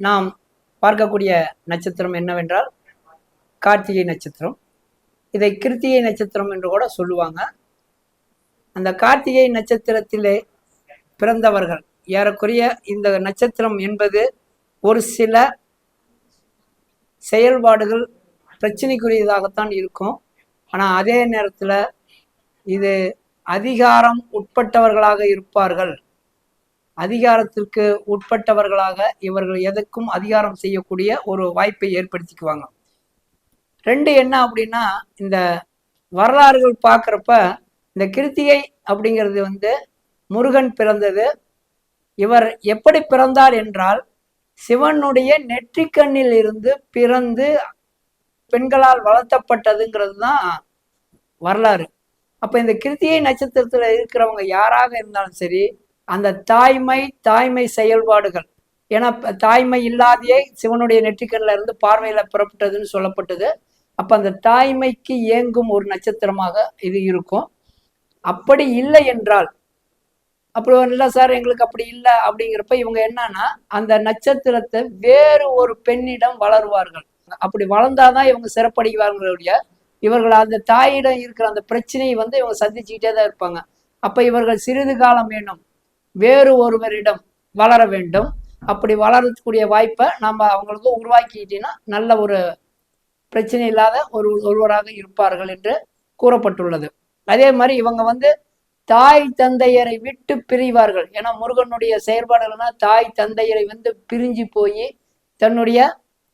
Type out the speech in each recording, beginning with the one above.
நாம் பார்க்கக்கூடிய நட்சத்திரம் என்னவென்றால் கார்த்திகை நட்சத்திரம். இதை கிருத்திகை நட்சத்திரம் என்று கூட சொல்லுவாங்க. அந்த கார்த்திகை நட்சத்திரத்திலே பிறந்தவர்கள் ஏறக்குறைய இந்த நட்சத்திரம் என்பது ஒரு சில செயல்பாடுகள் பிரச்சனைக்குரியதாகத்தான் இருக்கும். ஆனால் அதே நேரத்தில் இது அதிகாரம் உட்பட்டவர்களாக இருப்பார்கள். அதிகாரத்திற்கு உட்பட்டவர்களாக இவர்கள் எதற்கும் அதிகாரம் செய்யக்கூடிய ஒரு வாய்ப்பை ஏற்படுத்திக்குவாங்க. ரெண்டு என்ன அப்படின்னா இந்த வரலாறுகள் பார்க்குறப்ப இந்த கிருத்திகை அப்படிங்கிறது வந்து முருகன் பிறந்தது. இவர் எப்படி பிறந்தார் என்றால் சிவனுடைய நெற்றிக்கண்ணில் இருந்து பிறந்து பெண்களால் வளர்த்தப்பட்டதுங்கிறது தான் வரலாறு. அப்போ இந்த கிருத்திகை நட்சத்திரத்தில் இருக்கிறவங்க யாராக இருந்தாலும் சரி அந்த தாய்மை தாய்மை செயல்பாடுகள். ஏன்னா தாய்மை இல்லாதையே சிவனுடைய நெற்றிக்கண்ணில் இருந்து பார்வையில் புறப்பட்டதுன்னு சொல்லப்பட்டது. அப்போ அந்த தாய்மைக்கு ஏங்கும் ஒரு நட்சத்திரமாக இது இருக்கும். அப்படி இல்லை என்றால் அப்படி இல்லை சார் எங்களுக்கு அப்படி இல்லை அப்படிங்கிறப்ப இவங்க என்னன்னா அந்த நட்சத்திரத்தை வேறு ஒரு பெண்ணிடம் வளருவார்கள். அப்படி வளர்ந்தாதான் இவங்க சிறப்படைவார்களுடைய இவர்கள் அந்த தாயிடம் இருக்கிற அந்த பிரச்சனையை வந்து இவங்க சந்திச்சுக்கிட்டே தான் இருப்பாங்க. அப்போ இவர்கள் சிறிது காலம் வேணும். வேறு ஒருவரிடம் வளர வேண்டும். அப்படி வளரக்கூடிய வாய்ப்பை நம்ம அவங்களுக்கு உருவாக்கிட்டீங்கன்னா நல்ல ஒரு பிரச்சனை இல்லாத ஒரு ஒருவராக இருப்பார்கள் என்று கூறப்பட்டுள்ளது. அதே மாதிரி இவங்க வந்து தாய் தந்தையரை விட்டு பிரிவார்கள். ஏன்னா முருகனுடைய செயல்பாடுகள்னா தாய் தந்தையரை வந்து பிரிஞ்சு போய் தன்னுடைய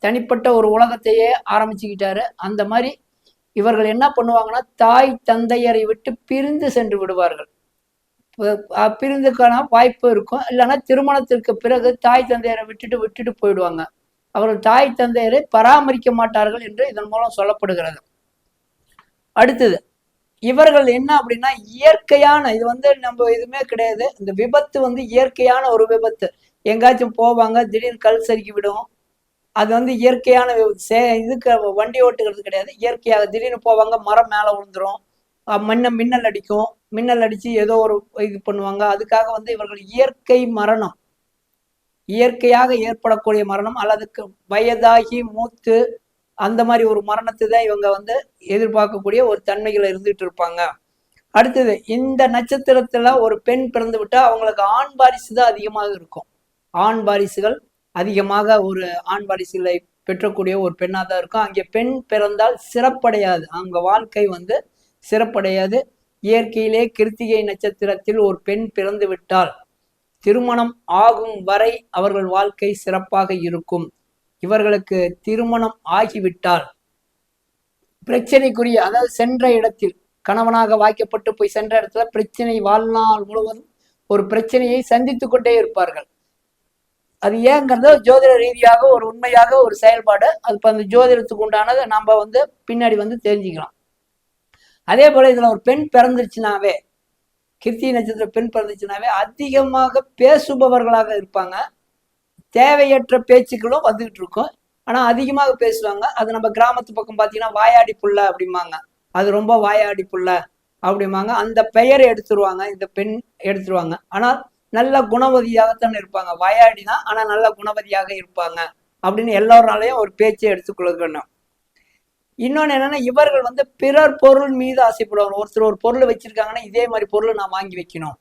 தனிப்பட்ட ஒரு உலகத்தையே ஆரம்பிச்சுக்கிட்டாரு. அந்த மாதிரி இவர்கள் என்ன பண்ணுவாங்கன்னா தாய் தந்தையரை விட்டு பிரிந்து சென்று விடுவார்கள். பிரிந்துக்கான வாய்ப்பு இருக்கும். இல்லைன்னா திருமணத்திற்கு பிறகு தாய் தந்தையரை விட்டுட்டு விட்டுட்டு போயிடுவாங்க. அவர்கள் தாய் தந்தையரை பராமரிக்க மாட்டார்கள் என்று இதன் மூலம் சொல்லப்படுகிறது. அடுத்தது இவர்கள் என்ன அப்படின்னா இயற்கையான இது வந்து நம்ம எதுவுமே கிடையாது. இந்த விபத்து வந்து இயற்கையான ஒரு விபத்து. எங்காச்சும் போவாங்க திடீர்னு கல் சறுக்கி விடும். அது வந்து இயற்கையான சே இதுக்கு வண்டி ஓட்டுகிறது கிடையாது. இயற்கையாக திடீர்னு போவாங்க மரம் மேலே விழுந்துரும். மண்ணை மின்னல் அடிக்கும். மின்னல் அடிச்சு ஏதோ ஒரு இது பண்ணுவாங்க. அதுக்காக வந்து இவர்கள் இயற்கை மரணம். இயற்கையாக ஏற்படக்கூடிய மரணம் அல்லது வயதாகி மூத்து அந்த மாதிரி ஒரு மரணத்தை தான் இவங்க வந்து எதிர்பார்க்கக்கூடிய ஒரு தன்மைகளை இருந்துட்டு இருப்பாங்க. அடுத்தது இந்த நட்சத்திரத்துல ஒரு பெண் பிறந்து விட்டா அவங்களுக்கு ஆண் வாரிசு தான் அதிகமாக இருக்கும். ஆண் வாரிசுகள் அதிகமாக ஒரு ஆண் வாரிசுகளை பெற்றக்கூடிய ஒரு பெண்ணாக தான் இருக்கும். அங்கே பெண் பிறந்தால் சிறப்படையாது. அவங்க வாழ்க்கை வந்து சிறப்படையாது. இயற்கையிலே கிருத்திகை நட்சத்திரத்தில் ஒரு பெண் பிறந்து விட்டால் திருமணம் ஆகும் வரை அவர்கள் வாழ்க்கை சிறப்பாக இருக்கும். இவர்களுக்கு திருமணம் ஆகிவிட்டால் பிரச்சனைக்குரிய அதாவது சென்ற இடத்தில் கணவனாக வாய்க்கப்பட்டு போய் சென்ற இடத்துல பிரச்சனை வாழ்நாள் முழுவதும் ஒரு பிரச்சனையை சந்தித்து கொண்டே இருப்பார்கள். அது ஏங்கிறத ஜோதிட ரீதியாக ஒரு உண்மையாக ஒரு செயல்பாடு. அது இப்போ அந்த ஜோதிடத்துக்கு உண்டானதை நம்ம வந்து பின்னாடி வந்து தெரிஞ்சுக்கலாம். அதே போல இதுல ஒரு பெண் பிறந்துருச்சுனாவே கிருத்தி நட்சத்திர பெண் பிறந்துச்சுனாவே அதிகமாக பேசுபவர்களாக இருப்பாங்க. தேவையற்ற பேச்சுக்களும் வந்துகிட்டு இருக்கும். ஆனா அதிகமாக பேசுவாங்க. அது நம்ம கிராமத்து பக்கம் பார்த்தீங்கன்னா வாயாடி புள்ள அப்படிம்பாங்க. அது ரொம்ப வாயாடி புள்ள அப்படிம்பாங்க. அந்த பெயரை எடுத்துருவாங்க. இந்த பெண் எடுத்துருவாங்க. ஆனால் நல்ல குணவதியாகத்தான் இருப்பாங்க. வாயாடி தான் ஆனால் நல்ல குணவதியாக இருப்பாங்க. அப்படின்னு எல்லோராலையும் ஒரு பேச்சை எடுத்துக்கொள்ளணும் இன்னொன்று என்னன்னா இவர்கள் வந்து பிறர் பொருள் மீது ஆசைப்படுவாங்க ஒருத்தர் ஒரு பொருள் வச்சிருக்காங்கன்னா இதே மாதிரி பொருள் நான் வாங்கி வைக்கணும்.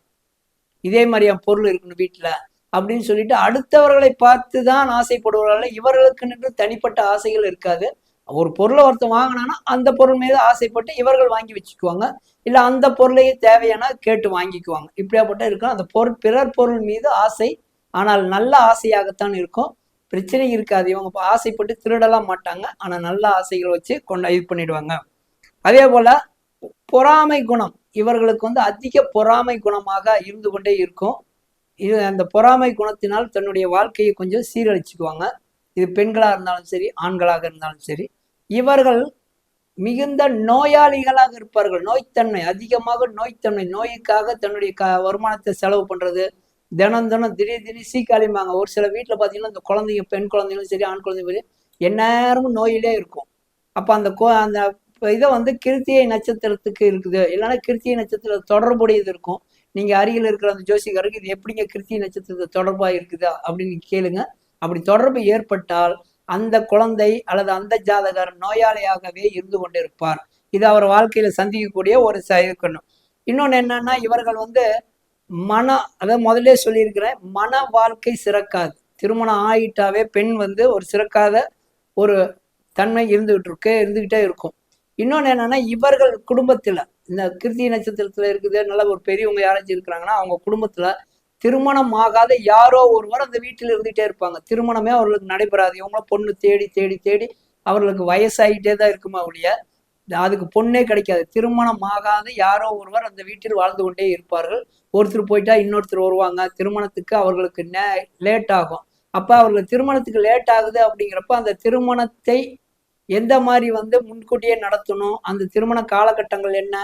இதே மாதிரி என் பொருள் இருக்கணும் வீட்டில் அப்படின்னு சொல்லிட்டு அடுத்தவர்களை பார்த்து தான் ஆசைப்படுவார்கள் இவர்களுக்கு நின்று தனிப்பட்ட ஆசைகள் இருக்காது. ஒரு பொருளை ஒருத்தன் வாங்கினான்னா அந்த பொருள் மீது ஆசைப்பட்டு இவர்கள் வாங்கி வச்சுக்குவாங்க. இல்லை அந்த பொருளையே தேவையான கேட்டு வாங்கிக்குவாங்க. இப்படியாப்பட்ட இருக்கும் அந்த பொருள் பிறர் பொருள் மீது ஆசை ஆனால் நல்ல ஆசையாகத்தான் இருக்கும். பிரச்சனை இருக்காது. இவங்க ஆசைப்பட்டு திருடலாம் மாட்டாங்க. ஆனால் நல்ல ஆசைகள் வச்சு கொண்டா இது பண்ணிடுவாங்க. அதே போல பொறாமை குணம். இவர்களுக்கு வந்து அதிக பொறாமை குணமாக இருந்து கொண்டே இருக்கும். இது அந்த பொறாமை குணத்தினால் தன்னுடைய வாழ்க்கையை கொஞ்சம் சீரழிச்சுக்குவாங்க. இது பெண்களாக இருந்தாலும் சரி ஆண்களாக இருந்தாலும் சரி. இவர்கள் மிகுந்த நோயாளிகளாக இருப்பார்கள். நோய்த்தன்மை அதிகமாக நோய்த்தன்மை. நோய்க்காக தன்னுடைய க வருமானத்தை செலவு பண்ணுறது தினம் தினம் திடீர் திடீர் சீக்காளிம்பாங்க ஒரு சில வீட்டில் பார்த்தீங்கன்னா இந்த குழந்தைங்க பெண் குழந்தைங்களும் சரி ஆண் குழந்தைங்களும் சரி எந்நேரமும் நோயிலே இருக்கும். அப்போ அந்த கோ அந்த இதை வந்து கிருத்தியை நட்சத்திரத்துக்கு இருக்குது. இல்லைன்னா கிருத்தியை நட்சத்திர தொடர்புடையது இருக்கும். நீங்கள் அருகில் இருக்கிற அந்த ஜோசிகாருக்கு இது எப்படிங்க கிருத்திய நட்சத்திரத்தை தொடர்பாக இருக்குதா அப்படின்னு கேளுங்க. அப்படி தொடர்பு ஏற்பட்டால் அந்த குழந்தை அல்லது அந்த ஜாதகர் நோயாளியாகவே இருந்து கொண்டிருப்பார். இது அவர் வாழ்க்கையில சந்திக்கக்கூடிய ஒரு இருக்கணும். இன்னொன்று என்னன்னா இவர்கள் வந்து மன அதாவது முதல்ல சொல்லியிருக்கிறேன் மன வாழ்க்கை சிறக்காது. திருமணம் ஆயிட்டாவே பெண் வந்து ஒரு சிறக்காத ஒரு தன்மை இருந்துகிட்டு இருக்கு இருந்துகிட்டே இருக்கும். இன்னொன்று என்னன்னா இவர்கள் குடும்பத்தில் இந்த கிருத்தி நட்சத்திரத்தில் இருக்குது நல்ல ஒரு பெரியவங்க யாராச்சும் இருக்கிறாங்கன்னா அவங்க குடும்பத்தில் திருமணம் ஆகாத யாரோ ஒருவர் அந்த வீட்டில் இருந்துகிட்டே இருப்பாங்க. திருமணமே அவர்களுக்கு நடைபெறாது. இவங்கள பொண்ணு தேடி தேடி தேடி அவர்களுக்கு வயசாகிட்டே தான் இருக்குமா ஒழிய அதுக்கு பொண்ணே கிடைக்காது. திருமணம் ஆகாத யாரோ ஒருவர் அந்த வீட்டில் வாழ்ந்து கொண்டே இருப்பார்கள். ஒருத்தர் போயிட்டா இன்னொருத்தர் வருவாங்க. திருமணத்துக்கு அவர்களுக்கு நே லேட் ஆகும். அப்போ அவர்கள் திருமணத்துக்கு லேட் ஆகுது அப்படிங்கிறப்ப அந்த திருமணத்தை எந்த மாதிரி வந்து முன்கூட்டியே நடத்தணும்? அந்த திருமண காலகட்டங்கள் என்ன?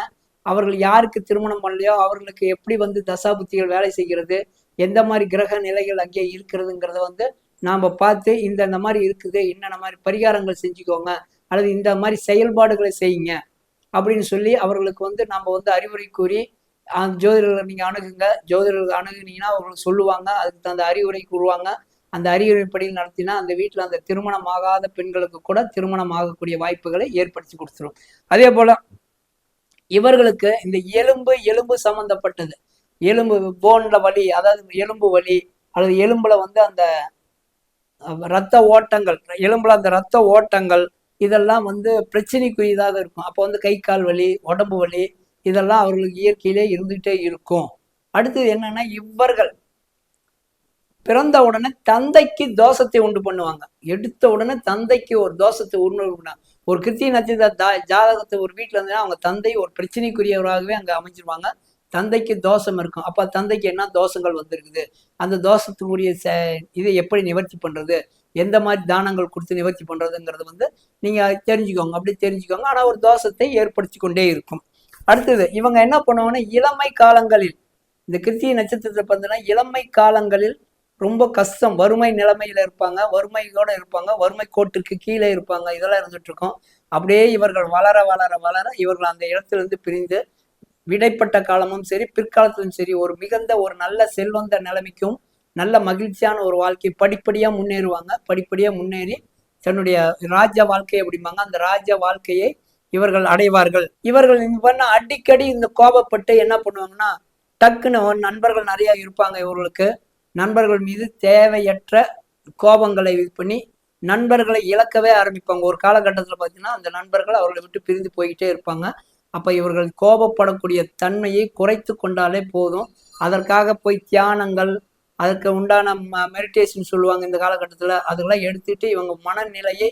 அவர்கள் யாருக்கு திருமணம் பண்ணலையோ அவர்களுக்கு எப்படி வந்து தசாபுத்திகள் வேலை செய்கிறது? எந்த மாதிரி கிரக நிலைகள் அங்கே இருக்கிறதுங்கிறத வந்து நாம் பார்த்து இந்த இந்த மாதிரி இருக்குது என்னென்ன மாதிரி பரிகாரங்கள் செஞ்சுக்கோங்க அல்லது இந்த மாதிரி செயல்பாடுகளை செய்யுங்க அப்படின்னு சொல்லி அவர்களுக்கு வந்து நம்ம வந்து அறிவுரை கூறி அந்த ஜோதிடர்களை நீங்கள் அணுகுங்க. ஜோதிடர்கள் அணுகுனீங்கன்னா அவங்களுக்கு சொல்லுவாங்க. அதுக்கு தகுந்த அறிவுரை கூறுவாங்க. அந்த அறிவுரைப்படி நடத்தினா அந்த வீட்டில் அந்த திருமணம் ஆகாத பெண்களுக்கு கூட திருமணம் ஆகக்கூடிய வாய்ப்புகளை ஏற்படுத்தி கொடுத்துரும். அதே போல இவர்களுக்கு இந்த எலும்பு எலும்பு சம்பந்தப்பட்டது. எலும்பு போன்ல வலி அதாவது எலும்பு வலி அல்லது எலும்புல வந்து அந்த ரத்த ஓட்டங்கள் எலும்புல அந்த ரத்த ஓட்டங்கள் இதெல்லாம் வந்து பிரச்சனைக்குரியதாக இருக்கும். அப்போ வந்து கை கால் வலி உடம்பு வலி இதெல்லாம் அவர்களுக்கு இயற்கையிலே இருந்துகிட்டே இருக்கும். அடுத்தது என்னன்னா இவர்கள் பிறந்த உடனே தந்தைக்கு தோஷத்தை உண்டு பண்ணுவாங்க. எடுத்த உடனே தந்தைக்கு ஒரு தோஷத்தை உண்டு பண்ணுவாங்க. ஒரு கிருத்திய நட்சத்திர ஜாதகத்தை ஒரு வீட்டில் இருந்ததுன்னா அவங்க தந்தை ஒரு பிரச்சனைக்குரியவராகவே அங்கே அமைஞ்சிருவாங்க. தந்தைக்கு தோஷம் இருக்கும். அப்போ தந்தைக்கு என்ன தோஷங்கள் வந்திருக்குது? அந்த தோஷத்துக்குரிய ச இதை எப்படி நிவர்த்தி பண்ணுறது எந்த மாதிரி தானங்கள் கொடுத்து நிவர்த்தி பண்ணுறதுங்கிறது வந்து நீங்கள் தெரிஞ்சுக்கோங்க. அப்படி தெரிஞ்சுக்கோங்க. ஆனால் ஒரு தோஷத்தை ஏற்படுத்தி கொண்டே இருக்கும். அடுத்தது இவங்க என்ன பண்ணுவாங்கன்னா இளமை காலங்களில் இந்த கிருத்திய நட்சத்திரத்தை பார்த்தீங்கன்னா இளமை காலங்களில் ரொம்ப கஷ்டம் வறுமை நிலைமையில இருப்பாங்க வறுமையோட இருப்பாங்க வறுமை கோட்டுக்கு கீழே இருப்பாங்க இதெல்லாம் இருந்துட்டு இருக்கோம் அப்படியே இவர்கள் வளர வளர வளர இவர்கள் அந்த இடத்திலிருந்து பிரிந்து விடைப்பட்ட காலமும் சரி பிற்காலத்திலும் சரி ஒரு மிகுந்த ஒரு நல்ல செல்வந்த நிலைமைக்கும் நல்ல மகிழ்ச்சியான ஒரு வாழ்க்கை படிப்படியா முன்னேறுவாங்க. படிப்படியா முன்னேறி தன்னுடைய ராஜ்ய வாழ்க்கை அப்படிம்பாங்க. அந்த ராஜ வாழ்க்கையை இவர்கள் அடைவார்கள். இவர்கள் பண்ண அடிக்கடி இந்த கோபப்பட்டு என்ன பண்ணுவாங்கன்னா டக்குன்னு நண்பர்கள் நிறைய இருப்பாங்க இவர்களுக்கு. நண்பர்கள் மீது தேவையற்ற கோபங்களை இது பண்ணி நண்பர்களை இழக்கவே ஆரம்பிப்பாங்க. ஒரு காலகட்டத்தில் பார்த்தீங்கன்னா அந்த நண்பர்கள் அவர்களை விட்டு பிரிந்து போய்கிட்டே இருப்பாங்க. அப்போ இவர்கள் கோபப்படக்கூடிய தன்மையை குறைத்து கொண்டாலே போதும். அதற்காக போய் தியானங்கள் அதற்கு உண்டான மெடிடேஷன் சொல்லுவாங்க இந்த காலகட்டத்தில். அதெல்லாம் எடுத்துட்டு இவங்க மனநிலையை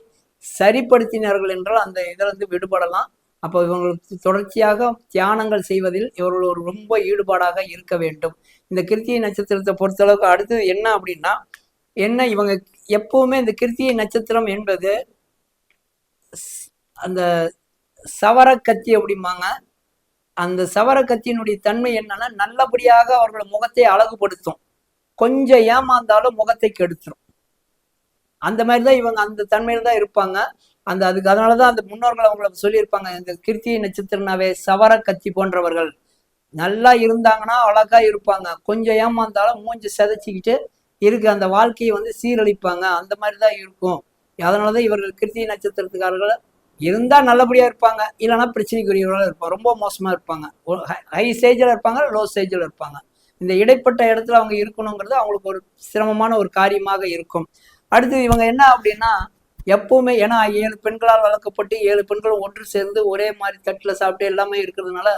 சரிப்படுத்தினார்கள் என்றால் அந்த இதிலிருந்து விடுபடலாம். அப்போ இவங்களுக்கு தொடர்ச்சியாக தியானங்கள் செய்வதில் இவர்கள் ஒரு ரொம்ப ஈடுபாடாக இருக்க வேண்டும். இந்த கிருத்திகை நட்சத்திரத்தை பொறுத்தளவுக்கு அடுத்து என்ன அப்படின்னா என்ன இவங்க எப்பவுமே இந்த கிருத்திகை நட்சத்திரம் என்பது அந்த சவரக்கத்தி அப்படிம்பாங்க. அந்த சவரக்கத்தியினுடைய தன்மை என்னன்னா நல்லபடியாக அவர்களோட முகத்தை அழகுபடுத்தும். கொஞ்சம் ஏமாந்தாலும் முகத்தை கெடுத்துரும். அந்த மாதிரி தான் இவங்க அந்த தன்மையில தான் இருப்பாங்க. அந்த அதுக்கு அதனாலதான் அந்த முன்னோர்கள் அவங்கள சொல்லியிருப்பாங்க இந்த கிருத்திய நட்சத்திரனாவே சவர கத்தி போன்றவர்கள். நல்லா இருந்தாங்கன்னா அழகா இருப்பாங்க. கொஞ்சம் ஏமாந்தாலும் மூஞ்சி செதைச்சிக்கிட்டு இருக்கு. அந்த வாழ்க்கையை வந்து சீரழிப்பாங்க. அந்த மாதிரி தான் இருக்கும். அதனாலதான் இவர்கள் கிருத்திய நட்சத்திரத்துக்காரர்கள் இருந்தால் நல்லபடியாக இருப்பாங்க. இல்லைன்னா பிரச்சனைக்குரியவர்களாக இருப்பாங்க. ரொம்ப மோசமாக இருப்பாங்க. ஹை ஸ்டேஜில் இருப்பாங்க லோ ஸ்டேஜில் இருப்பாங்க. இந்த இடைப்பட்ட இடத்துல அவங்க இருக்கணுங்கிறது அவங்களுக்கு ஒரு சிரமமான ஒரு காரியமாக இருக்கும். அடுத்து இவங்க என்ன அப்படின்னா எப்பவுமே ஏன்னா ஏழு பெண்களால் வளர்க்கப்பட்டு ஏழு பெண்களும் ஒன்று சேர்ந்து ஒரே மாதிரி தட்டில் சாப்பிட்டு எல்லாமே இருக்கிறதுனால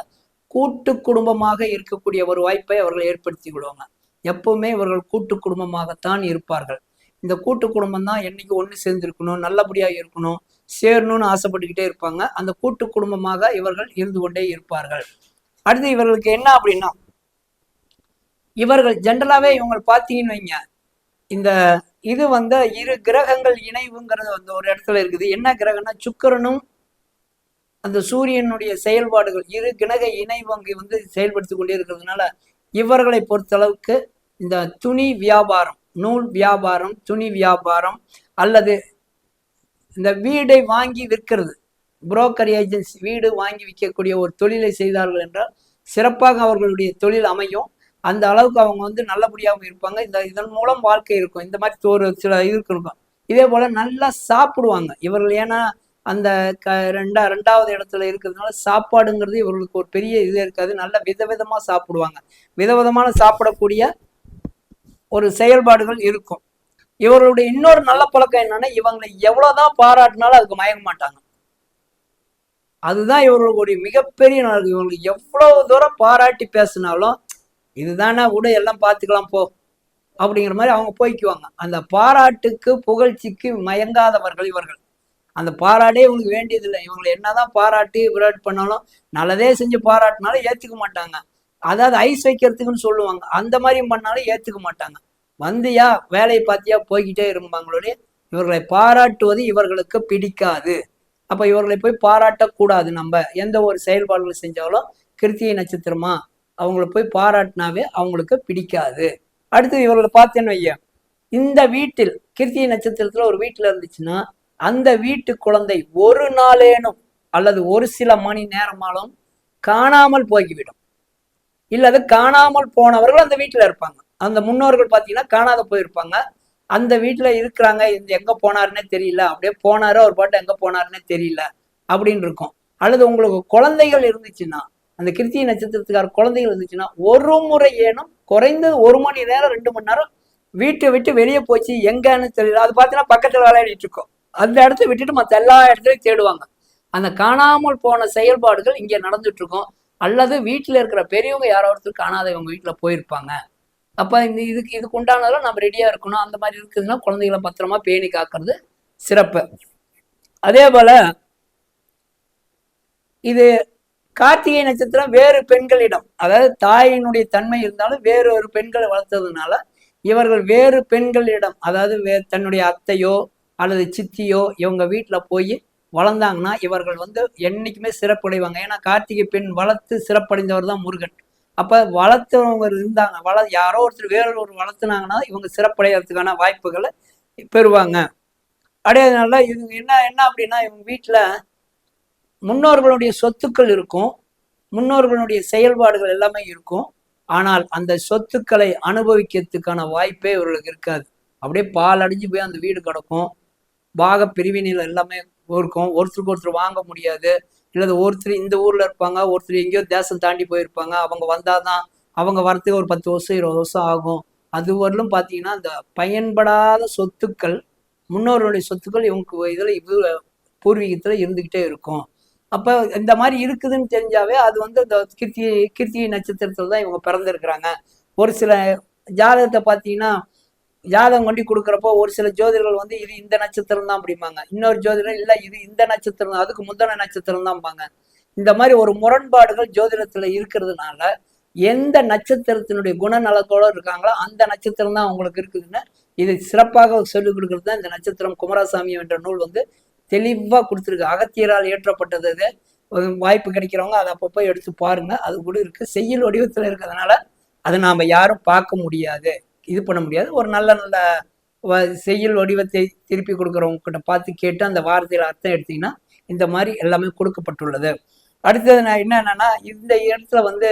கூட்டு குடும்பமாக இருக்கக்கூடிய ஒரு வாய்ப்பை அவர்கள் ஏற்படுத்தி விடுவாங்க. எப்பவுமே இவர்கள் கூட்டு குடும்பமாகத்தான் இருப்பார்கள். இந்த கூட்டு குடும்பம் தான் என்னைக்கு ஒன்று சேர்ந்துருக்கணும் நல்லபடியாக இருக்கணும் சேரணும்னு ஆசைப்பட்டுக்கிட்டே இருப்பாங்க. அந்த கூட்டு குடும்பமாக இவர்கள் இருந்து கொண்டே இருப்பார்கள். அடுத்து இவர்களுக்கு என்ன அப்படின்னா இவர்கள் ஜென்ரலாகவே இவங்க பார்த்தீங்கன்னு வைங்க. இந்த இது வந்து இரு கிரகங்கள் இணைவுங்கிறது வந்து ஒரு இடத்துல இருக்குது. என்ன கிரகம்னா சுக்கிரனும் அந்த சூரியனுடைய செயல்பாடுகள் இரு கிரக இணைவு அங்கே வந்து செயல்படுத்தி கொண்டே இருக்கிறதுனால இவர்களை பொறுத்தளவுக்கு இந்த துணி வியாபாரம் நூல் வியாபாரம் துணி வியாபாரம் அல்லது இந்த வீடை வாங்கி விற்கிறது. புரோக்கர் ஏஜென்சி வீடு வாங்கி விற்கக்கூடிய ஒரு தொழிலை செய்தார்கள் என்றால் சிறப்பாக அவர்களுடைய தொழில் அமையும். அந்த அளவுக்கு அவங்க வந்து நல்லபடியாகவும் இருப்பாங்க. இந்த இதன் மூலம் வாழ்க்கை இருக்கும். இந்த மாதிரி ஒரு சில இதுக்கு இருக்கும். இதே போல நல்லா சாப்பிடுவாங்க. இவர்கள் ஏன்னா அந்த க ரெண்டா ரெண்டாவது இடத்துல இருக்கிறதுனால சாப்பாடுங்கிறது இவர்களுக்கு ஒரு பெரிய இது இருக்காது. நல்ல விதவிதமாக சாப்பிடுவாங்க. விதவிதமான சாப்பிடக்கூடிய ஒரு செயல்பாடுகள் இருக்கும். இவர்களுடைய இன்னொரு நல்ல பழக்கம் என்னன்னா இவங்களை எவ்வளவுதான் பாராட்டினாலும் அதுக்கு மயங்க மாட்டாங்க. அதுதான் இவர்களுடைய மிகப்பெரிய நாள் இவங்களுக்கு எவ்வளவு தூரம் பாராட்டி பேசினாலும் இதுதானே விட எல்லாம் பார்த்துக்கலாம் போ அப்படிங்கிற மாதிரி அவங்க போய்க்குவாங்க. அந்த பாராட்டுக்கு புகழ்ச்சிக்கு மயங்காதவர்கள் இவர்கள். அந்த பாராட்டே இவங்களுக்கு வேண்டியதில்லை. இவங்களை என்னதான் பாராட்டி விராட் பண்ணாலும் நல்லதே செஞ்சு பாராட்டினாலும் ஏற்றுக்க மாட்டாங்க. அதாவது ஐஸ் வைக்கிறதுக்குன்னு சொல்லுவாங்க. அந்த மாதிரி பண்ணாலும் ஏற்றுக்க மாட்டாங்க. வந்தியா வேலையை பார்த்தியா போய்கிட்டே இருப்பாங்களோடய இவர்களை பாராட்டுவது இவர்களுக்கு பிடிக்காது. அப்போ இவர்களை போய் பாராட்டக்கூடாது நம்ம. எந்த ஒரு செயல்பாடுகள் செஞ்சாலும் கிருத்திகை நட்சத்திரமா அவங்கள போய் பாராட்டினாவே அவங்களுக்கு பிடிக்காது. அடுத்து இவர்களை பார்த்தேன்னு வைய இந்த வீட்டில் கிருத்திய நட்சத்திரத்துல ஒரு வீட்டில் இருந்துச்சுன்னா அந்த வீட்டு குழந்தை ஒரு நாளேனும் அல்லது ஒரு சில மணி நேரமாலும் காணாமல் போய்விடும். இல்லது காணாமல் போனவர்கள் அந்த வீட்டில் இருப்பாங்க. அந்த முன்னோர்கள் பார்த்தீங்கன்னா காணாத போயிருப்பாங்க. அந்த வீட்டில் இருக்கிறாங்க இந்த எங்க போனாருன்னே தெரியல. அப்படியே போனாரு அவர் பாட்டு எங்க போனாருன்னே தெரியல. அப்படின்னு இருக்கும். அல்லது உங்களுக்கு குழந்தைகள் இருந்துச்சுன்னா அந்த கிருத்திய நட்சத்திரத்துக்கார குழந்தைகள் இருந்துச்சுன்னா ஒரு முறை ஏனும் குறைந்தது ஒரு மணி நேரம் ரெண்டு மணி நேரம் வீட்டை விட்டு வெளியே போச்சு எங்கன்னு தெரியல. அது பார்த்தீங்கன்னா பக்கத்தில் விளையாடிட்டு இருக்கோம். அந்த இடத்த விட்டுட்டு மற்ற எல்லா இடத்துலையும் தேடுவாங்க. அந்த காணாமல் போன செயல்பாடுகள் இங்கே நடந்துட்டு இருக்கும். அல்லது வீட்டில் இருக்கிற பெரியவங்க யாரோ ஒருத்தர் காணாதவங்க வீட்டில் போயிருப்பாங்க. அப்போ இந்த இதுக்கு இதுக்கு உண்டானதெல்லாம் நம்ம ரெடியாக இருக்கணும். அந்த மாதிரி இருக்குதுன்னா குழந்தைகளை பத்திரமா பேணி காக்கிறது சிறப்பு. அதே போல இது கார்த்திகை நட்சத்திரம் வேறு பெண்களிடம். அதாவது தாயினுடைய தன்மை இருந்தாலும் வேறு ஒரு பெண்களை வளர்த்ததுனால இவர்கள் வேறு பெண்களிடம் அதாவது வே தன்னுடைய அத்தையோ அல்லது சித்தியோ இவங்க வீட்டில் போய் வளர்ந்தாங்கன்னா இவர்கள் வந்து என்றைக்குமே சிறப்படைவாங்க. ஏன்னா கார்த்திகை பெண் வளர்த்து சிறப்படைந்தவர் தான் முருகன். அப்போ வளர்த்தவங்க இருந்தாங்க வள யாரோ ஒருத்தர் வேற ஒரு வளர்த்துனாங்கன்னா இவங்க சிறப்படைகிறதுக்கான வாய்ப்புகளை பெறுவாங்க. அடையாதனால இவங்க என்ன என்ன அப்படின்னா இவங்க வீட்டில் முன்னோர்களுடைய சொத்துக்கள் இருக்கும். முன்னோர்களுடைய செயல்பாடுகள் எல்லாமே இருக்கும். ஆனால் அந்த சொத்துக்களை அனுபவிக்கிறதுக்கான வாய்ப்பே இவர்களுக்கு இருக்காது. அப்படியே பால் அடிஞ்சு போய் அந்த வீடு கிடக்கும். பாக பிரிவினையில் எல்லாமே இருக்கும். ஒருத்தருக்கு ஒருத்தர் வாங்க முடியாது. இல்லை ஒருத்தர் இந்த ஊரில் இருப்பாங்க ஒருத்தர் எங்கேயோ தேசம் தாண்டி போயிருப்பாங்க. அவங்க வந்தாதான் அவங்க வரத்துக்கு ஒரு பத்து வருஷம் இருபது வருஷம் ஆகும். அது வரலும் பார்த்தீங்கன்னா இந்த பயன்படாத சொத்துக்கள் முன்னோர்களுடைய சொத்துக்கள் இவங்க இதில் இது பூர்வீகத்தில் இருந்துக்கிட்டே இருக்கும். அப்போ இந்த மாதிரி இருக்குதுன்னு தெரிஞ்சாவே அது வந்து இந்த கிருத்தி கிருத்தி நட்சத்திரத்தில் தான் இவங்க பிறந்திருக்கிறாங்க. ஒரு சில ஜாதகத்தை பார்த்தீங்கன்னா ஜாதகம் கொண்டு கொடுக்குறப்போ ஒரு சில ஜோதிடர்கள் வந்து இது இந்த நட்சத்திரம் தான் அப்படிம்பாங்க. இன்னொரு ஜோதிடர் இல்லை இது இந்த நட்சத்திரம் தான் அதுக்கு முந்தின நட்சத்திரம் தான்பாங்க இந்த மாதிரி ஒரு முரண்பாடுகள் ஜோதிடத்தில் இருக்கிறதுனால எந்த நட்சத்திரத்தினுடைய குணநலத்தோடு இருக்காங்களோ அந்த நட்சத்திரம் தான் அவங்களுக்கு இருக்குதுன்னு இது சிறப்பாக சொல்லிக் கொடுக்கறது தான் இந்த நட்சத்திரம் குமாரசாமி என்ற நூல் வந்து தெளிவாக கொடுத்துருக்கு. அகத்தியரால் ஏற்றப்பட்டது வாய்ப்பு கிடைக்கிறவங்க அதை அப்பப்போ எடுத்து பாருங்க. அது கூட இருக்கு. செய்யல் வடிவத்தில் இருக்கிறதுனால அதை நாம் யாரும் பார்க்க முடியாது. இது பண்ண முடியாது. ஒரு நல்ல நல்ல செய்யுள் வடிவத்தை திருப்பி கொடுக்குறவங்க கிட்ட பார்த்து கேட்டு அந்த வார்த்தையில் அர்த்தம் எடுத்தீங்கன்னா இந்த மாதிரி எல்லாமே கொடுக்கப்பட்டுள்ளது. அடுத்தது நான் என்னன்னா இந்த இடத்துல வந்து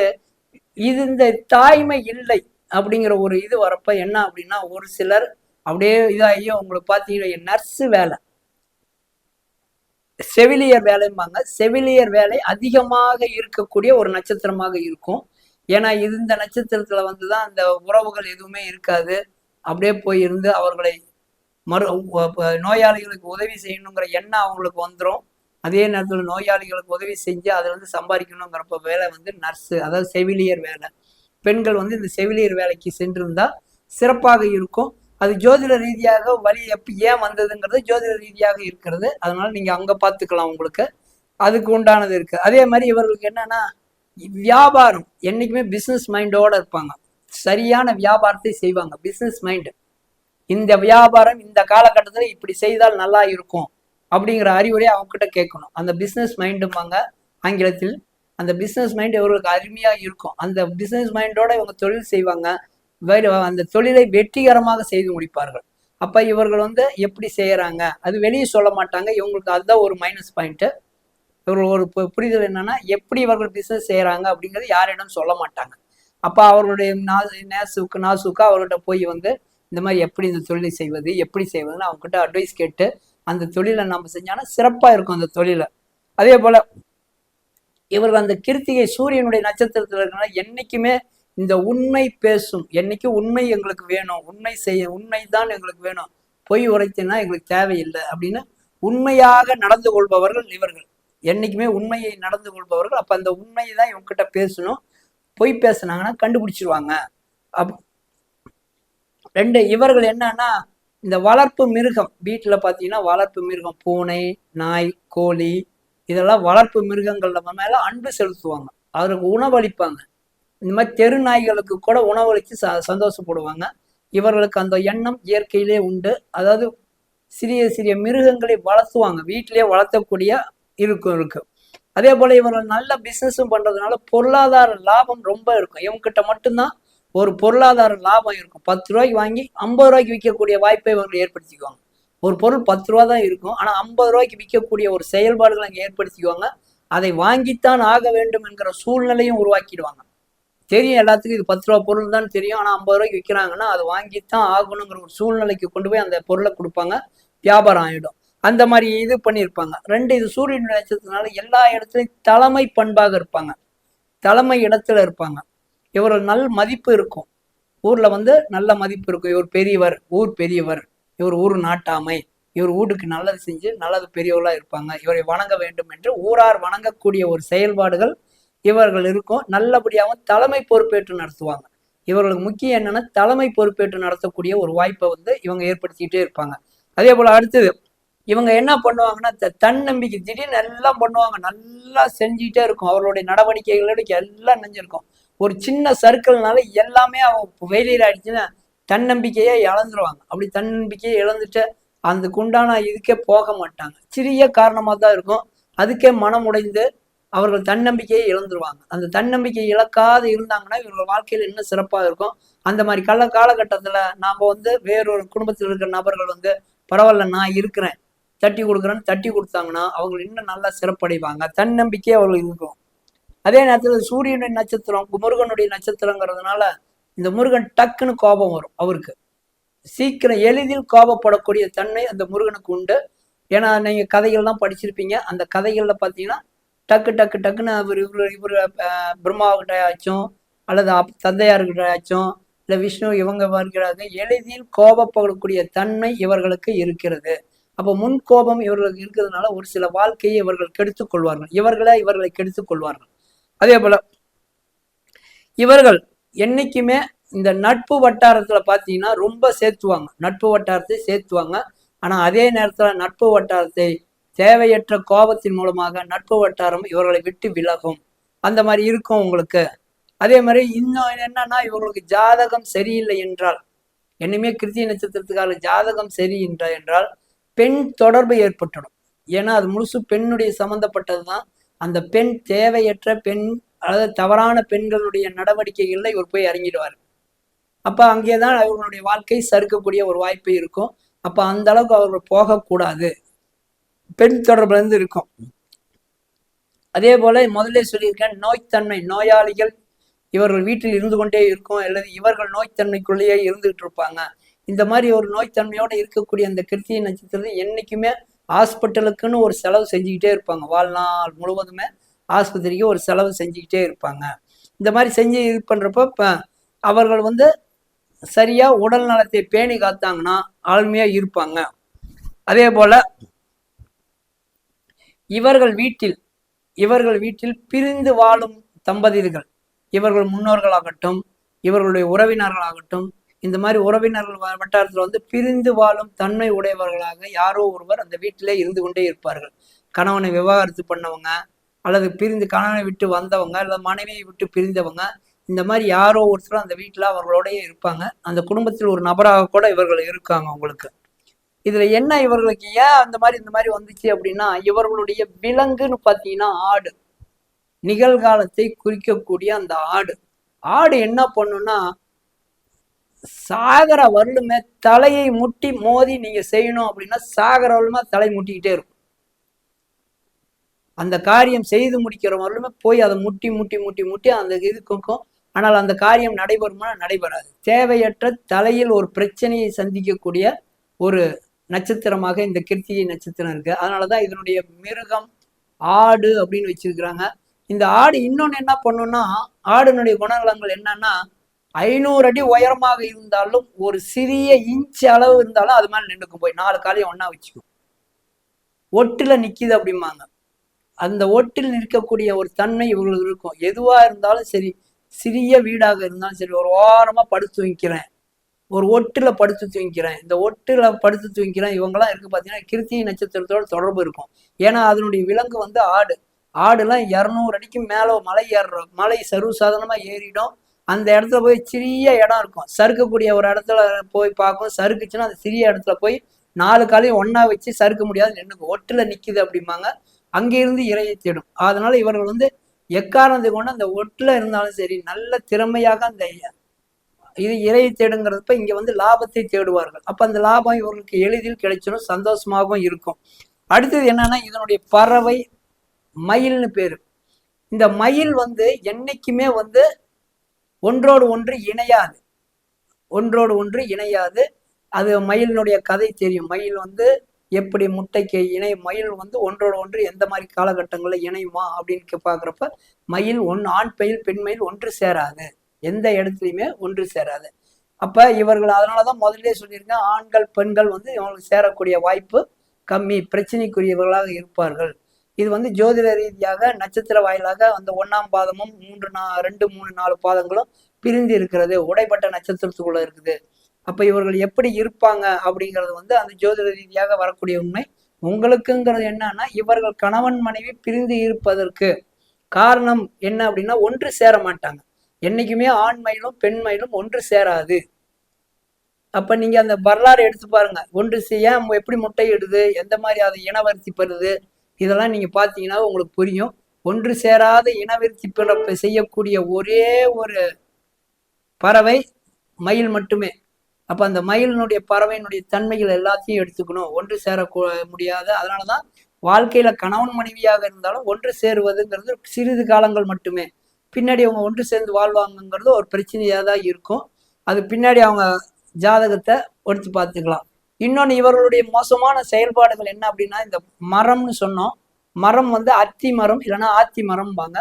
இது இந்த தாய்மை இல்லை அப்படிங்கிற ஒரு இது வரப்ப என்ன அப்படின்னா ஒரு சிலர் அப்படியே இதாகி உங்களுக்கு பார்த்தீங்கன்னா நர்ஸு வேலை. செவிலியர் வேலைம்பாங்க. செவிலியர் வேலை அதிகமாக இருக்கக்கூடிய ஒரு நட்சத்திரமாக இருக்கும். ஏன்னா இது இந்த நட்சத்திரத்துல வந்துதான் அந்த உறவுகள் எதுவுமே இருக்காது. அப்படியே போய் இருந்து அவர்களை மறு நோயாளிகளுக்கு உதவி செய்யணுங்கிற எண்ணம் அவங்களுக்கு வந்துடும் அதே நேரத்தில் நோயாளிகளுக்கு உதவி செஞ்சு அதில் வந்து சம்பாதிக்கணுங்கிறப்ப வேலை வந்து நர்ஸு அதாவது செவிலியர் வேலை. பெண்கள் வந்து இந்த செவிலியர் வேலைக்கு சென்றிருந்தா சிறப்பாக இருக்கும். அது ஜோதிட ரீதியாக வழி எப்ப ஏன் வந்ததுங்கிறது ஜோதிட ரீதியாக இருக்கிறது. அதனால நீங்க அங்க பார்த்துக்கலாம் உங்களுக்கு. அதுக்கு உண்டானது இருக்கு. அதே மாதிரி இவர்களுக்கு என்னன்னா வியாபாரம். என்னைக்குமே பிஸ்னஸ் மைண்டோட இருப்பாங்க. சரியான வியாபாரத்தை செய்வாங்க. பிஸ்னஸ் மைண்டு இந்த வியாபாரம் இந்த காலகட்டத்தில் இப்படி செய்தால் நல்லா இருக்கும் அப்படிங்கிற அறிவுரை அவங்க கிட்ட கேட்கணும். அந்த பிஸ்னஸ் மைண்டுமாங்க ஆங்கிலத்தில். அந்த பிஸ்னஸ் மைண்ட் இவர்களுக்கு அருமையாக இருக்கும். அந்த பிஸ்னஸ் மைண்டோட இவங்க தொழில் செய்வாங்க. அந்த தொழிலை வெற்றிகரமாக செய்து முடிப்பார்கள். அப்ப இவர்கள் வந்து எப்படி செய்யறாங்க அது வெளியே சொல்ல மாட்டாங்க. இவங்களுக்கு அதுதான் ஒரு மைனஸ் பாயிண்ட் இவர்கள் ஒரு பு- புரிதல் என்னன்னா எப்படி இவர்கள் பிசினஸ் செய்யறாங்க அப்படிங்கிறது யாரிடம் சொல்ல மாட்டாங்க. அப்ப அவர்களுடைய நா- நேசுக்கு நாசுக்கு அவர்கிட்ட போய் வந்து இந்த மாதிரி எப்படி இந்த தொழிலை செய்வது எப்படி செய்வதுன்னு அவங்க கிட்ட அட்வைஸ் கேட்டு அந்த தொழிலை நம்ம செஞ்சோம்னா சிறப்பா இருக்கும் அந்த தொழிலை. அதே போல இவர்கள் அந்த கிருத்திகை சூரியனுடைய நட்சத்திரத்தில் இருக்கிறனால என்னைக்குமே இந்த உண்மை பேசும். என்னைக்கு உண்மை எங்களுக்கு வேணும் உண்மை செய்ய உண்மை தான் எங்களுக்கு வேணும். பொய் உரைத்தினா எங்களுக்கு தேவையில்லை அப்படின்னு உண்மையாக நடந்து கொள்பவர்கள் இவர்கள். என்னைக்குமே உண்மையை நடந்து கொள்பவர்கள். அப்ப அந்த உண்மையை தான் இவங்ககிட்ட பேசணும். பொய் பேசுனாங்கன்னா கண்டுபிடிச்சிருவாங்க. அப் ரெண்டு இவர்கள் என்னன்னா இந்த வளர்ப்பு மிருகம். வீட்டில் பார்த்தீங்கன்னா வளர்ப்பு மிருகம் பூனை நாய் கோழி இதெல்லாம் வளர்ப்பு மிருகங்கள் மேலே அன்பு செலுத்துவாங்க. அவருக்கு உணவளிப்பாங்க. இந்த மாதிரி தெரு நாய்களுக்கு கூட உணவளித்து ச சந்தோஷப்படுவாங்க. இவர்களுக்கு அந்த எண்ணம் இயற்கையிலே உண்டு. அதாவது சிறிய சிறிய மிருகங்களை வளர்த்துவாங்க. வீட்டிலேயே வளர்த்தக்கூடிய இருக்கும் இருக்கு அதே போல இவர்கள் நல்ல பிஸ்னஸும் பண்றதுனால பொருளாதார லாபம் ரொம்ப இருக்கும். இவங்ககிட்ட மட்டும்தான் ஒரு பொருளாதார லாபம் இருக்கும். பத்து ரூபாய்க்கு வாங்கி ஐம்பது ரூபாய்க்கு விற்கக்கூடிய வாய்ப்பை இவர்கள் ஏற்படுத்திக்குவாங்க. ஒரு பொருள் பத்து ரூபா தான் இருக்கும். ஆனால் ஐம்பது ரூபாய்க்கு விற்கக்கூடிய ஒரு செயல்பாடுகளை அங்கே ஏற்படுத்திக்குவாங்க. அதை வாங்கித்தான் ஆக வேண்டும் என்கிற சூழ்நிலையும் உருவாக்கிடுவாங்க. தெரியும் எல்லாத்துக்கும் இது பத்து ரூபா பொருள் தான் தெரியும். ஆனால் ஐம்பது ரூபாய்க்கு விற்கிறாங்கன்னா அது வாங்கித்தான் ஆகணுங்கிற ஒரு சூழ்நிலைக்கு கொண்டு போய் அந்த பொருளை கொடுப்பாங்க. வியாபாரம் ஆகிடும் அந்த மாதிரி இது பண்ணியிருப்பாங்க. ரெண்டு இது சூரியன் நட்சத்திரத்தினால எல்லா இடத்துலையும் தலைமை பண்பாக இருப்பாங்க. தலைமை இடத்துல இருப்பாங்க. இவர் நல் மதிப்பு இருக்கும். ஊரில் வந்து நல்ல மதிப்பு இருக்கும். இவர் பெரியவர் ஊர் பெரியவர் இவர் ஊர் நாட்டாமை இவர் ஊருக்கு நல்லது செஞ்சு நல்லது பெரியவர்களாக இருப்பாங்க. இவரை வணங்க வேண்டும் என்று ஊரார் வணங்கக்கூடிய ஒரு செயல்பாடுகள் இவர்கள் இருக்கும். நல்லபடியாகவும் தலைமை பொறுப்பேற்று நடத்துவாங்க. இவர்களுக்கு முக்கியம் என்னன்னா தலைமை பொறுப்பேற்று நடத்தக்கூடிய ஒரு வாய்ப்பை வந்து இவங்க ஏற்படுத்திக்கிட்டே இருப்பாங்க. அதே போல அடுத்தது இவங்க என்ன பண்ணுவாங்கன்னா த- தன்னம்பிக்கை திடீர்னு எல்லாம் பண்ணுவாங்க. நல்லா செஞ்சுக்கிட்டே இருக்கும். அவர்களுடைய நடவடிக்கைகளோட எல்லாம் நெஞ்சிருக்கும். ஒரு சின்ன சர்க்கிள்னால எல்லாமே அவங்க ஃபெயிலியர் ஆயிடுச்சுன்னா தன்னம்பிக்கையே இழந்துருவாங்க. அப்படி தன்னம்பிக்கையை இழந்துட்டு அதுக்குண்டான இதுக்கே போக மாட்டாங்க. சிறிய காரணமாக தான் இருக்கும். அதுக்கே மனம் உடைந்து அவர்கள் தன்னம்பிக்கையை இழந்துருவாங்க. அந்த தன்னம்பிக்கை இழக்காது இருந்தாங்கன்னா இவர்கள் வாழ்க்கையில் இன்னும் சிறப்பாக இருக்கும். அந்த மாதிரி கள்ள காலகட்டத்தில் நாம் வந்து வேறொரு குடும்பத்தில் இருக்கிற நபர்கள் வந்து பரவாயில்ல நான் இருக்கிறேன். தட்டி கொடுக்குறேன்னு தட்டி கொடுத்தாங்கன்னா அவங்க இன்னும் நல்லா சிறப்படைவாங்க. தன்னம்பிக்கை அவர்களுக்கு இருக்கும். அதே நேரத்தில் சூரியனுடைய நட்சத்திரம் முருகனுடைய நட்சத்திரங்கிறதுனால இந்த முருகன் டக்குன்னு கோபம் வரும் அவருக்கு. சீக்கிரம் எளிதில் கோபப்படக்கூடிய தன்மை அந்த முருகனுக்கு உண்டு. ஏன்னா நீங்கள் கதைகள்லாம் படிச்சிருப்பீங்க. அந்த கதைகளில் பார்த்தீங்கன்னா டக்கு டக்கு டக்குன்னு அவர் இவர் இவர் பிரம்மாவுக்கிட்ட ஆச்சும் அல்லது அப் தந்தையார்கிட்ட ஆச்சும் இல்லை விஷ்ணு இவங்க வருகிறாங்க எளிதில் கோபப்படக்கூடிய தன்மை இவர்களுக்கு இருக்கிறது. அப்போ முன் கோபம் இவர்களுக்கு இருக்கிறதுனால ஒரு சில வாழ்க்கையை இவர்கள் கெடுத்து கொள்வார்கள். இவர்களே இவர்களை கெடுத்து கொள்வார்கள். அதே போல இவர்கள் என்னைக்குமே இந்த நட்பு வட்டாரத்துல பாத்தீங்கன்னா ரொம்ப சேர்த்துவாங்க. நட்பு வட்டாரத்தை சேர்த்துவாங்க. ஆனா அதே நேரத்துல நட்பு வட்டாரத்தை தேவையற்ற கோபத்தின் மூலமாக நட்பு வட்டாரம் இவர்களை விட்டு விலகும். அந்த மாதிரி இருக்கும் உங்களுக்கு. அதே மாதிரி இன்னும் என்னன்னா இவர்களுக்கு ஜாதகம் சரியில்லை என்றால் என்னையுமே கிருத்திய நட்சத்திரத்துக்காக ஜாதகம் சரி என்றால் என்றால் பெண் தொடர்பு ஏற்பட்டுடும். ஏன்னா அது முழுசு பெண்ணுடைய சம்பந்தப்பட்டது தான் அந்த பெண் தேவையற்ற பெண் அதாவது தவறான பெண்களுடைய நடவடிக்கைகளில் இவர் போய் இறங்கிடுவார். அப்போ அங்கே தான் அவர்களுடைய வாழ்க்கை சறுக்கக்கூடிய ஒரு வாய்ப்பு இருக்கும். அப்போ அந்த அளவுக்கு அவர்கள் போகக்கூடாது. பெண் தொடர்புல இருந்து இருக்கும் அதே போல முதல்ல சொல்லியிருக்கேன் நோய்த்தன்மை நோயாளிகள் இவர்கள் வீட்டில் இருந்து கொண்டே இருக்கும் அல்லது இவர்கள் நோய்த்தன்மைக்குள்ளேயே இருந்துகிட்டு இருப்பாங்க. இந்த மாதிரி ஒரு நோய்த்தன்மையோட இருக்கக்கூடிய அந்த கிருத்திய நட்சத்திரத்தை என்னைக்குமே ஹாஸ்பிட்டலுக்குன்னு ஒரு செலவு செஞ்சுக்கிட்டே இருப்பாங்க. வாழ்நாள் முழுவதுமே ஆஸ்பத்திரிக்கு ஒரு செலவு செஞ்சுக்கிட்டே இருப்பாங்க. இந்த மாதிரி செஞ்சு இது பண்றப்ப இப்போ அவர்கள் வந்து சரியா உடல் நலத்தை பேணி காத்தாங்கன்னா ஆளுமையாக இருப்பாங்க. அதே போல இவர்கள் வீட்டில் இவர்கள் வீட்டில் பிரிந்து வாழும் தம்பதியர்கள் இவர்கள் முன்னோர்களாகட்டும் இவர்களுடைய உறவினர்களாகட்டும் இந்த மாதிரி உறவினர்கள் வ- வந்து பிரிந்து வாழும் தன்மை உடையவர்களாக யாரோ ஒருவர் அந்த வீட்டிலே இருந்து கொண்டே இருப்பார்கள். கணவனை விவாகரத்து பண்ணவங்க அல்லது பிரிந்து கணவனை விட்டு வந்தவங்க அல்லது மனைவியை விட்டு பிரிந்தவங்க இந்த மாதிரி யாரோ ஒருத்தரும் அந்த வீட்டில் அவர்களோடய இருப்பாங்க. அந்த குடும்பத்தில் ஒரு நபராக கூட இவர்கள் இருக்காங்க உங்களுக்கு. இதுல என்ன இவர்களுக்கு ஏன் அந்த மாதிரி இந்த மாதிரி வந்துச்சு அப்படின்னா இவர்களுடைய விலங்குன்னு பார்த்தீங்கன்னா ஆடு. நிகழ்காலத்தை குறிக்கக்கூடிய அந்த ஆடு. ஆடு என்ன பண்ணுன்னா சாகர வரலுமே தலையை முட்டி மோதி நீங்க செய்யணும் அப்படின்னா சாகர வரலுமே தலை முட்டிக்கிட்டே இருக்கும். அந்த காரியம் செய்து முடிக்கிற வரலுமே போய் அதை முட்டி முட்டி முட்டி முட்டி அந்த இது கொடுக்கும் ஆனால் அந்த காரியம் நடைபெறுமா? நடைபெறாது. தேவையற்ற தலையில் ஒரு பிரச்சனையை சந்திக்கக்கூடிய ஒரு நட்சத்திரமாக இந்த கிருத்திகை நட்சத்திரம் இருக்கு. அதனாலதான் இதனுடைய மிருகம் ஆடு அப்படின்னு வச்சிருக்கிறாங்க. இந்த ஆடு இன்னொன்னு என்ன பண்ணுன்னா ஆடுனுடைய குணநலங்கள் என்னன்னா ஐநூறு அடி உயரமாக இருந்தாலும் ஒரு சிறிய இன்ச் அளவு இருந்தாலும் அது மாதிரி நின்றுக்கும் போய் நாலு காலையும் ஒன்றா வச்சுக்கும். ஒட்டில் நிற்கிது அப்படிம்பாங்க. அந்த ஒட்டில் நிற்கக்கூடிய ஒரு தன்மை இவங்களுக்கு இருக்கும். எதுவாக இருந்தாலும் சரி சிறிய வீடாக இருந்தாலும் சரி ஒரு ஓரமாக படுத்து வைக்கிறேன் ஒரு ஒட்டுல படுத்து தூங்கிக்கிறேன். இந்த ஒட்டுல படுத்து தூங்கிக்கிறேன். இவங்கெல்லாம் இருக்கு பார்த்தீங்கன்னா கிருத்திகை நட்சத்திரத்தோட தொடர்பு இருக்கும். ஏன்னா அதனுடைய விலங்கு வந்து ஆடு. ஆடுலாம் இரநூறு அடிக்கு மேலே மலை ஏறுற மலை சர்வசாதாரணமாக ஏறிடும். அந்த இடத்துல போய் சிறிய இடம் இருக்கும். சறுக்கக்கூடிய ஒரு இடத்துல போய் பார்க்கும். சறுக்குச்சுன்னா அந்த சிறிய இடத்துல போய் நாலு காலையும் ஒன்றா வச்சு சறுக்க முடியாது நின்றுக்கும் ஒட்டுல நிற்குது அப்படிம்பாங்க. அங்கேருந்து இறையை தேடும். அதனால இவர்கள் வந்து எக்காரணத்தை கொண்டு அந்த ஒட்டுல இருந்தாலும் சரி நல்ல திறமையாக அந்த இது இறையை தேடுங்கிறப்ப இங்க வந்து லாபத்தை தேடுவார்கள். அப்ப அந்த லாபம் இவர்களுக்கு எளிதில் கிடைச்சிடும் சந்தோஷமாகவும் இருக்கும். அடுத்தது என்னன்னா இதனுடைய பறவை மயில்னு பேரு. இந்த மயில் வந்து என்னைக்குமே வந்து ஒன்றோடு ஒன்று இணையாது. ஒன்றோடு ஒன்று இணையாது. அது மயிலினுடைய கதை தெரியும். மயில் வந்து எப்படி முட்டைக்கு இணை மயில் வந்து ஒன்றோடு ஒன்று எந்த மாதிரி காலகட்டங்களில் இணையுமா அப்படின்னு பார்க்குறப்ப மயில் ஒன் ஆண் பயில் பெண் மயில் ஒன்று சேராது. எந்த இடத்துலையுமே ஒன்று சேராது. அப்ப இவர்கள் அதனாலதான் முதல்ல சொல்லியிருக்கேன் ஆண்கள் பெண்கள் வந்து இவங்களுக்கு சேரக்கூடிய வாய்ப்பு கம்மி பிரச்சனைக்குரியவர்களாக இருப்பார்கள். இது வந்து ஜோதிட ரீதியாக நட்சத்திர வாயிலாக அந்த ஒன்னாம் பாதமும் மூன்று நா ரெண்டு மூணு நாலு பாதங்களும் பிரிந்து இருக்கிறது உடைப்பட்ட நட்சத்திரத்துக்குள்ள இருக்குது. அப்ப இவர்கள் எப்படி இருப்பாங்க அப்படிங்கிறது வந்து அந்த ஜோதிட ரீதியாக வரக்கூடிய உண்மை. உங்களுக்குங்கிறது என்னன்னா இவர்கள் கணவன் மனைவி பிரிந்து இருப்பதற்கு காரணம் என்ன அப்படின்னா ஒன்று சேர மாட்டாங்க. என்னைக்குமே ஆண் மயிலும் பெண் மயிலும் ஒன்று சேராது. அப்ப நீங்க அந்த வரலாறு எடுத்து பாருங்க. ஒன்று செய்ய எப்படி முட்டையிடுது? எந்த மாதிரி அதை இனவரிசி பெறுது இதெல்லாம் நீங்க பாத்தீங்கன்னா உங்களுக்கு புரியும். ஒன்று சேராத இனவிருத்தி பிறப்பு செய்யக்கூடிய ஒரே ஒரு பறவை மயில் மட்டுமே. அப்ப அந்த மயிலினுடைய பறவையினுடைய தன்மைகள் எல்லாத்தையும் எடுத்துக்கணும். ஒன்று சேர முடியாது. அதனாலதான் வாழ்க்கையில கணவன் மனைவியாக இருந்தாலும் ஒன்று சேருவதுங்கிறது சிறிது காலங்கள் மட்டுமே. பின்னாடி அவங்க ஒன்று சேர்ந்து வாழ்வாங்கங்கிறது ஒரு பிரச்சனையாக தான் இருக்கும். அது பின்னாடி அவங்க ஜாதகத்தை எடுத்து பார்த்துக்கலாம். இன்னொன்று இவர்களுடைய மோசமான செயல்பாடுகள் என்ன அப்படின்னா இந்த மரம்னு சொன்னோம். மரம் வந்து அத்தி மரம் இல்லைன்னா ஆத்தி மரம்பாங்க.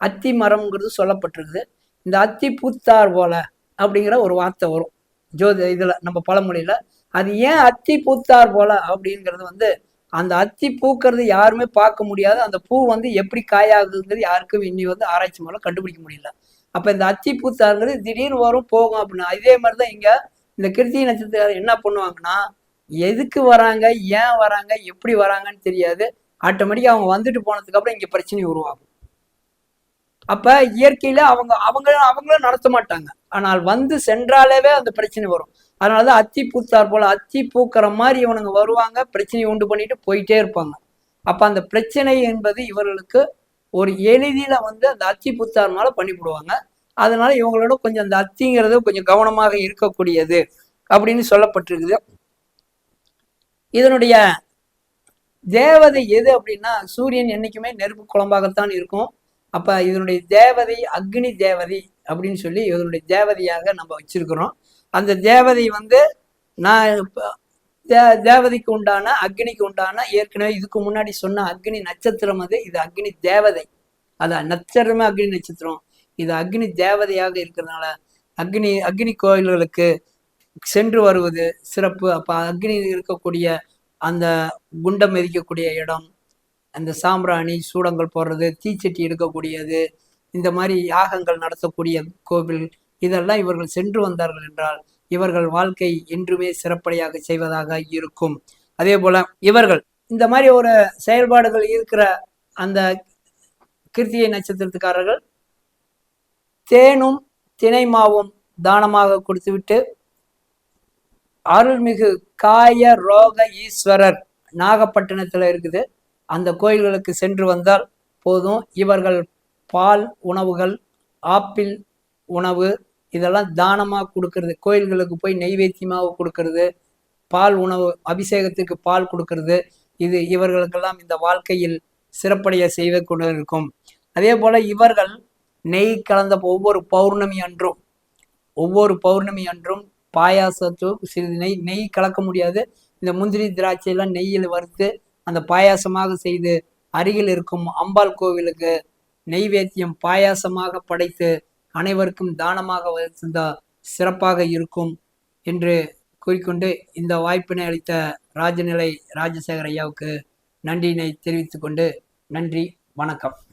அத்தி மரம்ங்கிறது சொல்லப்பட்டிருக்குது. இந்த அத்தி பூத்தார் போல அப்படிங்கிற ஒரு வார்த்தை வரும். ஜோதி இதில் நம்ம பழமொழியில். அது ஏன் அத்தி பூத்தார் போல அப்படிங்கிறது வந்து அந்த அத்தி பூக்கிறது யாருமே பார்க்க முடியாது. அந்த பூ வந்து எப்படி காயாகுதுங்கிறது யாருக்கும் இன்னி வந்து ஆராய்ச்சி மூலம் கண்டுபிடிக்க முடியல. அப்ப இந்த அத்தி பூத்தாருங்கிறது திடீர்னு வரும் போகும் அப்படின்னா இதே மாதிரிதான் இங்க இந்த கிருத்திகை நட்சத்திரம் என்ன பண்ணுவாங்கன்னா எதுக்கு வராங்க ஏன் வராங்க எப்படி வராங்கன்னு தெரியாது. ஆட்டோமேட்டிக்கா அவங்க வந்துட்டு போனதுக்கு அப்புறம் இங்க பிரச்சனை உருவாகும். அப்ப இயற்கையில அவங்க அவங்க அவங்களும் நடத்த மாட்டாங்க. ஆனால் வந்து சென்றாலேவே அந்த பிரச்சனை வரும். அதனாலதான் அத்தி பூத்தார் போல அத்தி பூக்கிற மாதிரி இவனுங்க வருவாங்க பிரச்சனையை உண்டு பண்ணிட்டு போயிட்டே இருப்பாங்க. அப்ப அந்த பிரச்சனை என்பது இவர்களுக்கு ஒரு எளிதில வந்து அந்த அத்தி பூத்தார் மேல பண்ணிவிடுவாங்க. அதனால இவங்களோட கொஞ்சம் அந்த அத்திங்கிறது கொஞ்சம் கவனமாக இருக்கக்கூடியது அப்படின்னு சொல்லப்பட்டிருக்குது. இதனுடைய தேவதை எது அப்படின்னா சூரியன் என்றைக்குமே நெருப்பு குழம்பாகத்தான் இருக்கும். அப்போ இதனுடைய தேவதை அக்னி தேவதை அப்படின்னு சொல்லி இதனுடைய தேவதையாக நம்ம வச்சிருக்கிறோம். அந்த தேவதை வந்து நான் தே தேவதைக்கு உண்டான அக்னிக்கு உண்டான ஏற்கனவே இதுக்கு முன்னாடி சொன்ன அக்னி நட்சத்திரம் அது. இது அக்னி தேவதை. அது நட்சத்திரமே அக்னி நட்சத்திரம். இது அக்னி தேவதையாக இருக்கிறதுனால அக்னி அக்னி கோயில்களுக்கு சென்று வருவது சிறப்பு. அப்போ அக்னி இருக்கக்கூடிய அந்த குண்டம் எரிக்கக்கூடிய இடம் அந்த சாம்பிராணி சூடங்கள் போடுறது தீச்சட்டி எடுக்கக்கூடியது இந்த மாதிரி யாகங்கள் நடத்தக்கூடிய கோவில் இதெல்லாம் இவர்கள் சென்று வந்தார்கள் என்றால் இவர்கள் வாழ்க்கை என்றுமே சிறப்படையாக செய்வதாக இருக்கும். அதே போல இவர்கள் இந்த மாதிரி ஒரு செயல்பாடுகள் இருக்கிற அந்த கிருத்திகை நட்சத்திரத்துக்காரர்கள் தேனும் தினை மாவும் தானமாக கொடுத்துவிட்டு அருள்மிகு காய ரோக ஈஸ்வரர் நாகப்பட்டினத்தில் இருக்குது. அந்த கோயில்களுக்கு சென்று வந்தால் போதும். இவர்கள் பால் உணவுகள் ஆப்பிள் உணவு இதெல்லாம் தானமாக கொடுக்கறது? கோயில்களுக்கு போய் நெய்வேத்தியமாக கொடுக்கறது? பால் உணவு அபிஷேகத்துக்கு பால் கொடுக்கறது? இது இவர்களுக்கெல்லாம் இந்த வாழ்க்கையில் சிறப்படைய செய்து கொண்டு இருக்கும் அதே போல இவர்கள் நெய் கலந்த ஒவ்வொரு பௌர்ணமி அன்றும் ஒவ்வொரு பௌர்ணமி அன்றும் பாயாசத்தோ சிறிது நெய் நெய் கலக்க முடியாது. இந்த முந்திரி திராட்சையெல்லாம் நெய்யில் வறுத்து அந்த பாயாசமாக செய்து அருகில் இருக்கும் அம்பாள் கோவிலுக்கு நெய்வேத்தியம் பாயாசமாக படைத்து அனைவருக்கும் தானமாக வந்தால் சிறப்பாக இருக்கும் என்று கூறிக்கொண்டு இந்த வாய்ப்பினை அளித்த ராஜநிலை ராஜசேகர் ஐயாவுக்கு நன்றியினை தெரிவித்துக்கொண்டு நன்றி வணக்கம்.